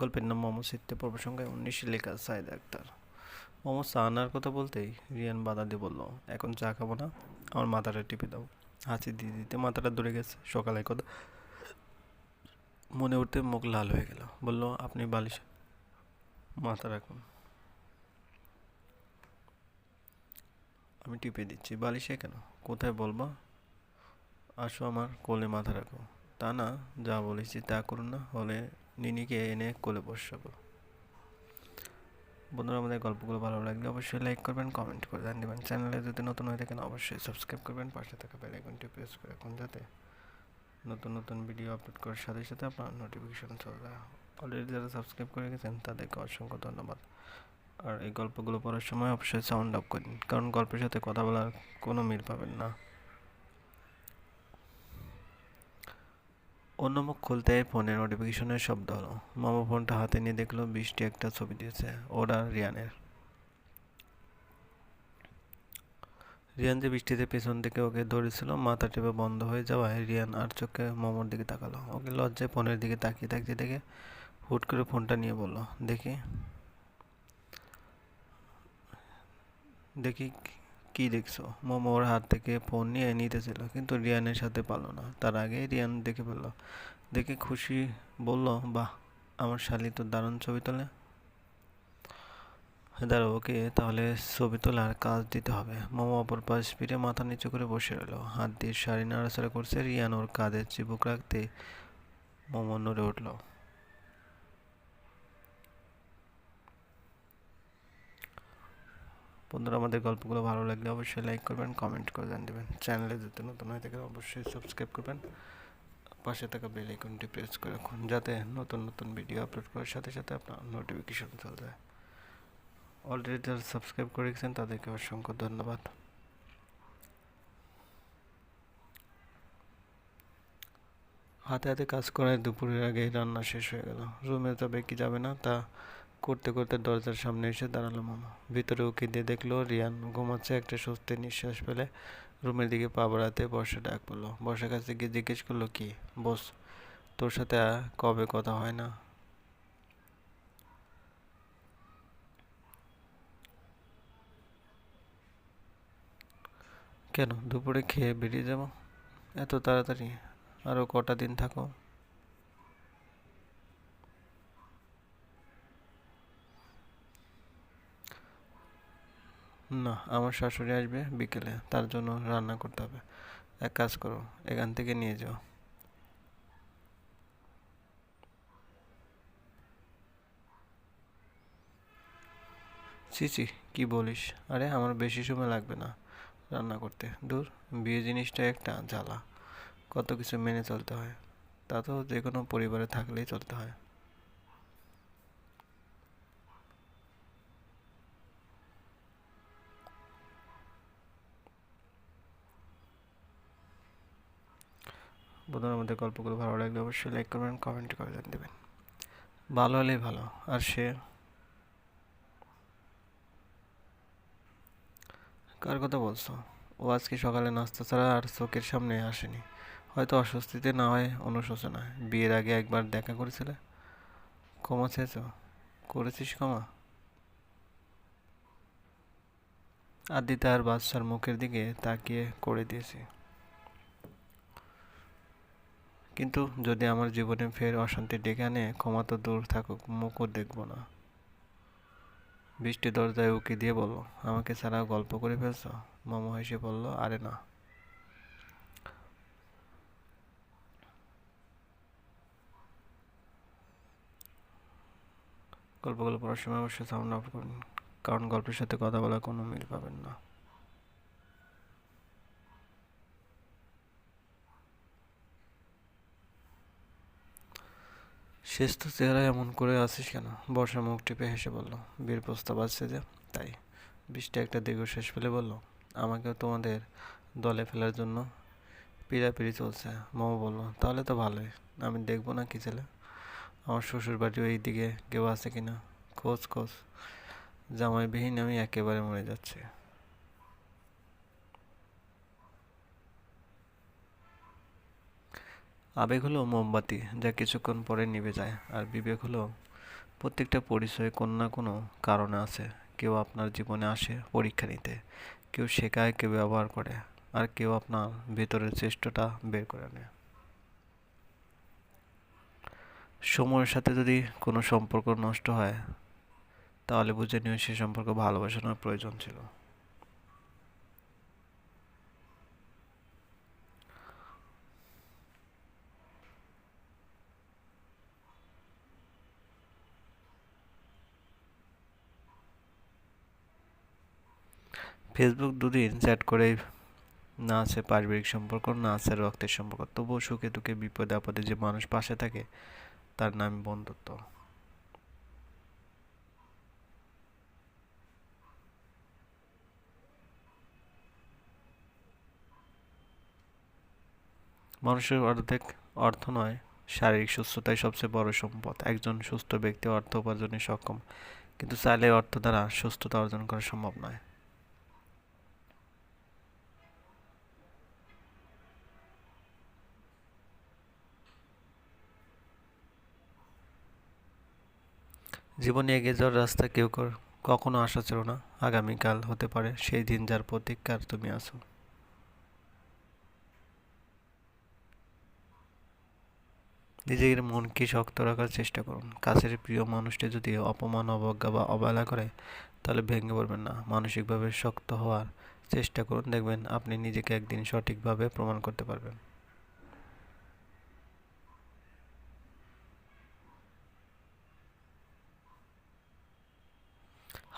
গল্পের নাম মোহাম্মদ সিত্তে পর্ব সংখ্যায় উনিশে, লেখা সাইদ আক্তার। মোহাম্মদ চা আনার কথা বলতেই রিয়ান বাধা দিয়ে বলল, এখন চা খাব না, আমার মাথাটা টিপে দাও। হাঁচি দিয়ে দিতে মাথাটা ধরে গেছে। সকালে কথা মনে উঠতে মুখ লাল হয়ে গেল। বলল, আপনি বালিশ মাথা রাখুন। আমি টিপে দিচ্ছি। বালিশে কেন? কোথায় বলবা? আসো আমার কোলে মাথা রাখো। তা না, যা বলেছি তা করুন না, হলে নিনিকে এনে কোলে বসাবো। বন্ধুরা, আমাদের গল্পগুলো ভালো লাগলে অবশ্যই লাইক করবেন কমেন্ট করে জান দেবেন। চ্যানেলে যদি নতুন হয়ে থাকেন, অবশ্যই সাবস্ক্রাইব করবেন। পাশে থাকা বেল আইকনটি প্রেস করে রাখুন যাতে নতুন নতুন ভিডিও আপলোড করার সাথে সাথে আপনার নোটিফিকেশন চলে যায়। অলরেডি যারা সাবস্ক্রাইব করে গেছেন, তাদেরকে অসংখ্য ধন্যবাদ। আর এই গল্পগুলো পড়ার সময় অবশ্যই সাউন্ড আপ করুন কারণ গল্পের সাথে কথা বলার কোনো মিল পাবেন না। অন্য মুখ খুলতে ফোনে নোটিফিকেশনের শব্দ হলো। মামা ফোনটা হাতে নিয়ে দেখল, বৃষ্টি একটা ছবি দিয়েছে, ওরা রিয়ানের। রিয়ান যে বৃষ্টিতে পেছন থেকে ওকে ধরেছিল, মাথা টেপে বন্ধ হয়ে যাওয়ায় রিয়ান আর চোখে মোমোর দিকে তাকালো। ওকে লজ্জায় ফোনের দিকে তাকিয়ে তাকিয়ে দেখে হুট করে ফোনটা নিয়ে বলল, দেখি দেখি কি দেখছ? মোমো ওর হাত থেকে ফোন নিয়ে নিতেছিল, কিন্তু রিয়ানের সাথে পারল না। তার আগে রিয়ান দেখে ফেলল। দেখে খুশি বলল, বাহ, আমার শালি তো দারুণ ছবি তোলে। দাঁড়ো ওকে তাহলে ছবি তোলার কাজ দিতে হবে। মোমো অপর পাশ ফিরে মাথা নিচু করে বসে রইল। হাত দিয়ে শাড়ি নাড়াচাড়া করছে রিয়ান, ওর কাঁধে চিবুক রাখতে মোমো নড়ে উঠল। বন্ধুরা, আমাদের গল্পগুলো ভালো লাগলে অবশ্যই লাইক করবেন কমেন্ট করে জান দেবেন। চ্যানেলে যদি নতুন হয়ে থাকে অবশ্যই সাবস্ক্রাইব করবেন। পাশে থাকা বেল আইকনটি প্রেস করে রাখুন, যাতে নতুন নতুন ভিডিও আপলোড করার সাথে সাথে আপনার নোটিফিকেশন চলে যায়। অলরেডি যারা সাবস্ক্রাইব করে রেখেছেন, তাদেরকে অসংখ্য ধন্যবাদ। হাতে হাতে কাজ করায় দুপুরের আগেই রান্না শেষ হয়ে গেল। রুমে যাবে কি যাবে না, তা করতে করতে দরজার সামনে এসে দাঁড়াল মামা। ভিতরে উকি দিয়ে দেখল রিয়ান ঘুমাচ্ছে একটা স্বস্তির নিঃশ্বাস ফেলে রুমের দিকে পা বাড়াতে বর্ষা ডাক পড়ল। বর্ষার কাছে গিয়ে জিজ্ঞেস করল, কি? বস, তোর সাথে কবে কথা হয় না? কেন? দুপুরে খেয়ে বেরিয়ে যাব? এত তাড়াতাড়ি? আরও কটা দিন থাকো। না, আমার শাশুড়ি আসবে বিকেলে, তার জন্য রান্না করতে হবে। এক কাজ করো, এখান থেকে নিয়ে যাও। ছি কি বলিস? আরে, আমার বেশি সময় লাগবে না রান্না করতে। দূর, বিয়ে জিনিসটা একটা জ্বালা। কত কিছু মেনে চলতে হয়। তা তো যে কোনো পরিবারে থাকলেই চলতে হয়। বন্ধুরা আমাদের গল্পগুলো ভালো লাগলে অবশ্যই লাইক করবেন কমেন্ট করে দেবেন। ভালো হলেই ভালো, আর সে কার কথা বলছো? ও আজকে সকালে নাস্তা ছাড়া আর চোখের সামনে আসেনি। হয়তো অস্বস্তিতে না হয়, অনুশোচনায়। বিয়ের আগে একবার দেখা করেছিলে? ক্ষমা চেয়েছ? করেছিস ক্ষমা? আদিতা আর বাদশার মুখের দিকে তাকিয়ে করে দিয়েছি। কিন্তু যদি আমার জীবনে ফের অশান্তি ডেকে আনে, ক্ষমা তো দূর থাকুক, মুখও দেখব না। বৃষ্টি দরজায় উকি দিয়ে বলল, আমাকে ছাড়া গল্প করে ফেলছ? মামা হেসে বলল, আরে না। গল্পগুলো পড়ার সময় অবশ্যই সাউন্ড আপ করুন, কারণ গল্পের সাথে কথা বলার কোনো মিল পাবেন না। শেষ তো চেহারা এমন করে আছিস কেন? বর্ষা মুখ টিপে হেসে বলল, বীর প্রস্তাব আছে যে। তাই? বৃষ্টি একটা দীর্ঘশ্বাস ফেলে বলল, আমাকেও তোমাদের দলে ফেলার জন্য পিড়াপিড়ি চলছে। মামা বলল, তাহলে তো ভালোই। আমি দেখব না কি ছেলে। আমার শ্বশুর বাড়ি ওই দিকে কেউ আছে কি না খোঁজ খোঁজ। জামাইবিহীন আমি একেবারে মরে যাচ্ছি। আবেগ হলো মোমবাতি, যা কিছুক্ষণ পরে নিভে যায়। আর বিবেক হলো প্রত্যেকটা পরিচয় কোনো না কোনো কারণে আছে। কেউ আপনার জীবনে আসে পরীক্ষা নিতে, কেউ শেখায়, কেউ ব্যবহার করে, আর কেউ আপনার ভেতরের চেষ্টাটা বের করে নেয়। সময়ের সাথে যদি কোনো সম্পর্ক নষ্ট হয়, তাহলে বুঝে নিও সে সম্পর্ক ভালোবাসানোর প্রয়োজন ছিল। ফেসবুক দুদিন চ্যাট করে না আছে পারিবারিক সম্পর্ক, না আছে রক্তের সম্পর্ক। তবুও সুখে দুঃখে বিপদে আপদে যে মানুষ পাশে থাকে, তার নাম বন্ধুত্ব। মানুষের অর্ধেক অর্থ নয়, শারীরিক সুস্থতাই সবচেয়ে বড় সম্পদ। একজন সুস্থ ব্যক্তি অর্থ উপার্জনে সক্ষম, কিন্তু চাইলে অর্থ দ্বারা সুস্থতা অর্জন করা সম্ভব নয়। জীবনে এগিয়ে যাওয়ার রাস্তা কেউ কর, কখনো আশা ছিল না আগামীকাল হতে পারে সেই দিন যার প্রতীক্ষার তুমি আছো। নিজের মনকে শক্ত রাখার চেষ্টা করুন। কাছের প্রিয় মানুষটি যদি অপমান, অবজ্ঞা বা অবহেলা করে, তাহলে ভেঙে পড়বেন না। মানসিকভাবে শক্ত হওয়ার চেষ্টা করুন। দেখবেন আপনি নিজেকে একদিন সঠিকভাবে প্রমাণ করতে পারবেন।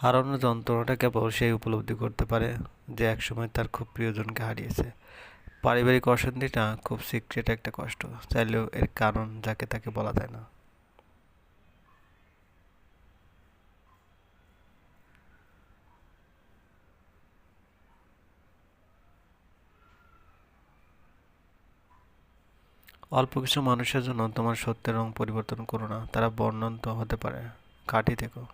হারানোর যন্ত্রণাটা কেবল সেই উপলব্ধি করতে পারে যে একসময় তার খুব প্রিয়জনকে হারিয়েছে। পারিবারিক অশান্তিটা খুব সিক্রেট একটা কষ্ট, চাইলেও এর কারণ যাকে তাকে বলা যায় না। অল্প কিছু মানুষের জন্য তোমার সত্যের রং পরিবর্তন করো না, তারা বর্ণন তো হতে পারে। কাটি থেকো।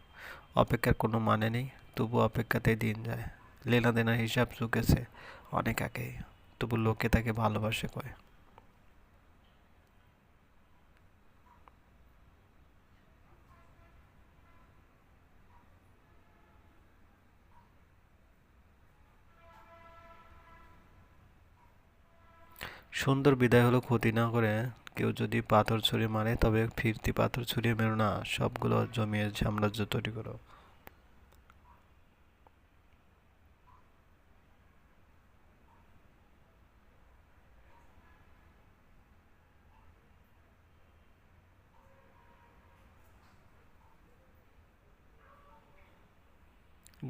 অপেক্ষার কোনো মানে নেই। তবু অপেক্ষাতেই দিন যায়। লেনাদেনার হিসাব চুকেছে অনেক আগেই। তবু লোকে তাকে ভালোবাসে কয়। সুন্দর বিদায় হলো ক্ষতি না করে কেউ যদি পাথর ছুঁড়ে মারে, তবে ফিরতি পাথর ছুঁড়িয়ে মেরো না। সবগুলো জমিয়ে সাম্রাজ্য তৈরি করো।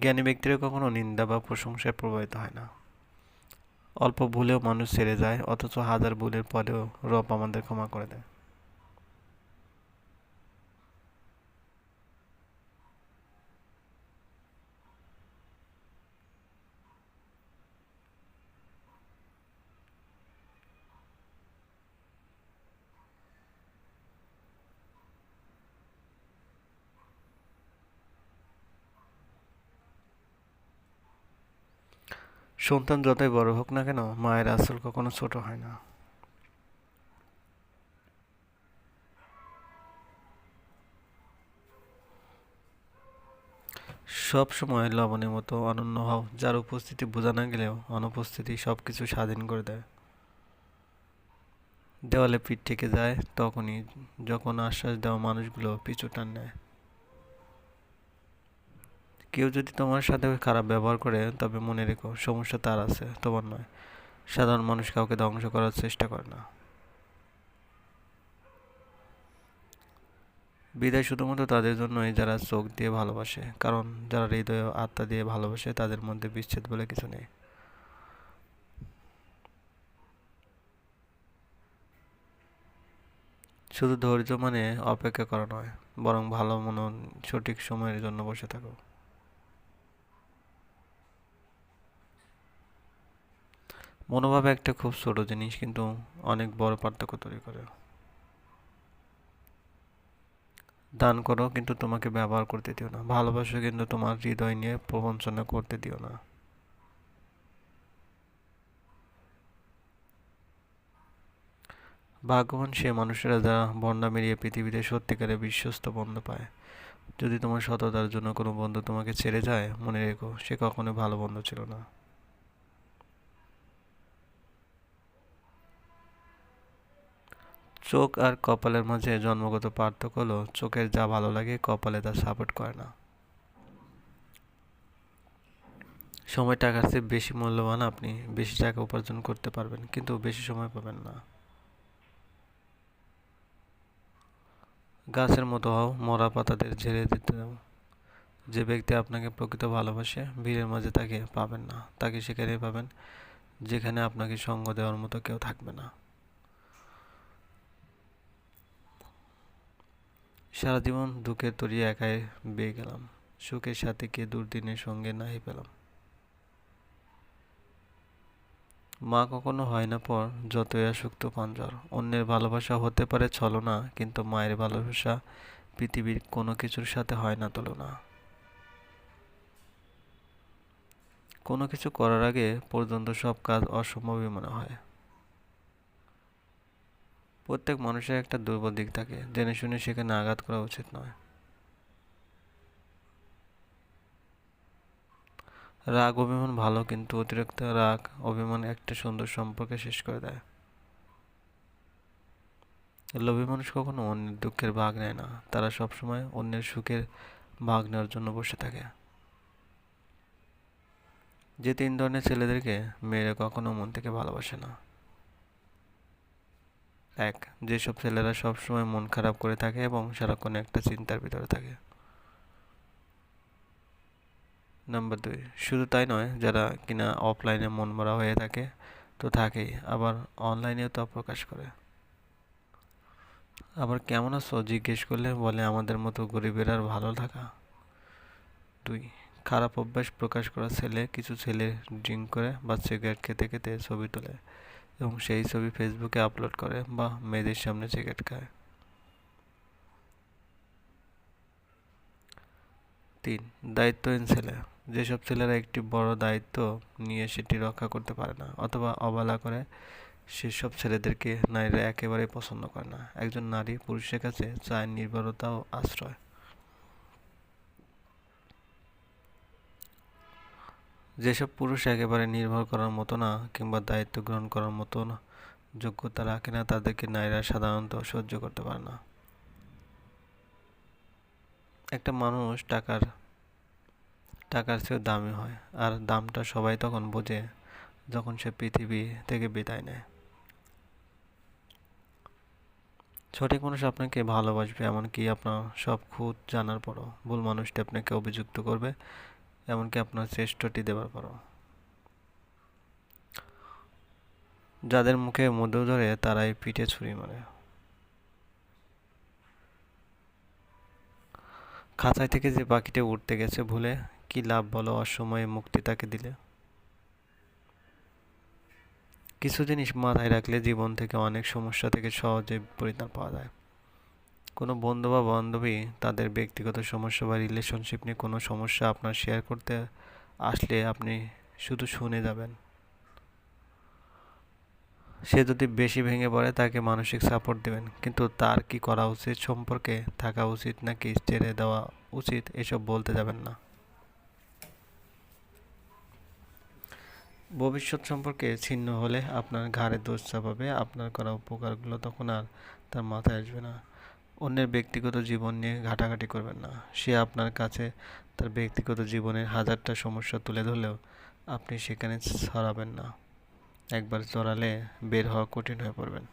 জ্ঞানী ব্যক্তিরা কখনো নিন্দা বা প্রশংসায় প্রভাবিত হয় না। অল্প ভুলেও মানুষ সেরে যায় অথচ হাজার ভুলের পরেও রব আমাদের ক্ষমা করে দেয়। সন্তান যতই বড় হোক না কেন, মায়ের আসল কখনো ছোট হয় না। সব সময় লবণের মতো অনন্য হও, যার উপস্থিতি বোঝা না গেলেও অনুপস্থিতি সব কিছু স্বাধীন করে দেয়। দেওয়ালে পিঠ থেকে যায়, তখনই যখন আশ্বাস দেওয়া মানুষগুলো পিছু টান নেয়। কেউ যদি তোমার সাথে খারাপ ব্যবহার করে, তবে মনে রেখো, সমস্যা তার আছে, তোমার নয়। সাধারণ মানুষ কাউকে ধ্বংস করার চেষ্টা করে না। বিদায় শুধুমাত্র তাদের জন্যই যারা চোখ দিয়ে ভালোবাসে, কারণ যারা হৃদয় আত্মা দিয়ে ভালোবাসে, তাদের মধ্যে বিচ্ছেদ বলে কিছু নেই। শুধু ধৈর্য মানে অপেক্ষা করা নয়, বরং ভালো মনন সঠিক সময়ের জন্য বসে থাকো। মনোভাব একটা খুব ছোট জিনিস, কিন্তু অনেক বড় পার্থক্য তৈরি করে। দান করো, কিন্তু তোমাকে ব্যবহার করতে দিও না। ভালোবাসো, কিন্তু তোমার হৃদয় নিয়ে প্রবঞ্চনা করতে দিও না। ভাগ্যবান সে মানুষেরা যারা বন্যা মেরিয়ে পৃথিবীতে সত্যিকারে বিশ্বস্ত বন্ধ পায়। যদি তোমার সততার জন্য কোনো বন্ধু তোমাকে ছেড়ে যায়, মনে রেখো, সে কখনো ভালো বন্ধু ছিল না। চোখ আর কপালের মাঝে জন্মগত পার্থক্য হলো, চোখের যা ভালো লাগে কপালে তা সাপোর্ট করে না। সময় টাকার চেয়ে বেশি মূল্যবান আপনি, বেশি টাকা উপার্জন করতে পারবেন, কিন্তু বেশি সময় পাবেন না। গাছের মতো হও, মরা পাতাদের ঝেড়ে দিতে যে ব্যক্তি আপনাকে প্রকৃত ভালোবাসে, ভিড়ের মাঝে তাকে পাবেন না। তাকে সেখানেই পাবেন, যেখানে আপনাকে সঙ্গ দেওয়ার মতো কেউ থাকবে না। সারা জীবন দুঃখের তরি একাই বেয়ে গেলাম। সুখের সাথে কে দুর্দিনের সঙ্গে নাহি পেলাম। মা কখনো হয় না পর যতই আসুক্ত পাঞ্জর অন্যের ভালোবাসা হতে পারে ছলনা, কিন্তু মায়ের ভালোবাসা পৃথিবীর কোনো কিছুর সাথে হয় না তুলনা। কোনো কিছু করার আগে পর্যন্ত সব কাজ অসম্ভবই মনে হয়। প্রত্যেক মানুষের একটা দুর্বল দিক থাকে। জেনে শুনে সেখানে আঘাত করা উচিত নয়। রাগ অভিমান ভালো, কিন্তু অতিরিক্ত রাগ অভিমান একটা সুন্দর সম্পর্কে শেষ করে দেয়। লোভী মানুষ কখনো অন্যের দুঃখের ভাগ নেয় না। তারা সবসময় অন্যের সুখের ভাগ নেওয়ার জন্য বসে থাকে। যে তিন ধরনের ছেলেদেরকে মেয়েরা কখনো মন থেকে ভালোবাসে না। এক, যেসব ছেলেরা সবসময় মন খারাপ করে থাকে এবং সারাক্ষণ একটা চিন্তার ভিতরে থাকে। নাম্বার দুই, শুধু তাই নয়, যারা কিনা অফলাইনে মন মরা হয়ে থাকে, তো থাকেই, আবার অনলাইনেও তা প্রকাশ করে। আবার কেমন আছো? জিজ্ঞেস করলে বলে, আমাদের মতো গরিবের আর ভালো থাকা। দুই, খারাপ অভ্যাস প্রকাশ করা ছেলে কিছু ছেলে ড্রিঙ্ক করে বা সিগারেট খেতে খেতে ছবি তোলে। এবং সেই ছবি ফেসবুকে আপলোড করে বা মেয়েদের সামনে সিগারেট খায়। তিন দায়িত্বহীন ছেলে যেসব ছেলেরা একটি বড় দায়িত্ব নিয়ে সেটি রক্ষা করতে পারে না অথবা অবহেলা করে, সেসব ছেলেদেরকে নারীরা একেবারেই পছন্দ করে না। একজন নারী পুরুষের কাছে চায় নির্ভরতা ও আশ্রয়। যেসব পুরুষ একেবারে নির্ভর করার মতো না কিংবা দায়িত্ব গ্রহণ করার মতো না, যোগ্যতা রাখে না, তাদেরকে নারীরা সাধারণত সহ্য করতে পারে না। একটা মানুষ টাকার টাকার চেয়েও দামি হয় আর দামটা সবাই তখন বোঝে যখন সে পৃথিবী থেকে বিদায় নেয়। সঠিক মানুষ আপনাকে ভালোবাসবে এমনকি আপনার সব খুঁত জানার পরও। ভুল মানুষটি আপনাকে অভিযুক্ত করবে এমনকি আপনার শ্রেষ্ঠটি দেওয়ার পরও। যাদের মুখে মধু ধরে তারাই পিঠে ছুরি মারে। খাঁচায় থেকে যে পাখিটা উঠতে গেছে ভুলে কি লাভ বলো, অসময়ে মুক্তি তাকে দিলে। কিছু জিনিস মাথায় রাখলে জীবন থেকে অনেক সমস্যা থেকে সহজে পরিত্রাণ পাওয়া যায়। কোনো বন্ধু বা বান্ধবী তাদের ব্যক্তিগত সমস্যা বা রিলেশনশিপ নিয়ে কোনো সমস্যা আপনার শেয়ার করতে আসলে আপনি শুধু শুনে যাবেন। সে যদি বেশি ভেঙে পড়ে তাকে মানসিক সাপোর্ট দেবেন। কিন্তু তার কি করা উচিত, সম্পর্কে থাকা উচিত নাকি ছেড়ে দেওয়া উচিত এসব বলতে যাবেন না। ভবিষ্যৎ সম্পর্কে ছিন্ন হলে আপনার ঘাড়ে দোষ চাপাবে, আপনার করা উপকারগুলো তখন আর তার মাথায় আসবে না। অন্যের ব্যক্তিগত জীবন নিয়ে ঘাটাঘাটি করবেন না। সে আপনার কাছে তার ব্যক্তিগত জীবনের হাজারটা সমস্যা তুলে ধরলেও আপনি সেখানে ছড়াবেন না। একবার চড়ালে বের হওয়া কঠিন হয়ে পড়বেন।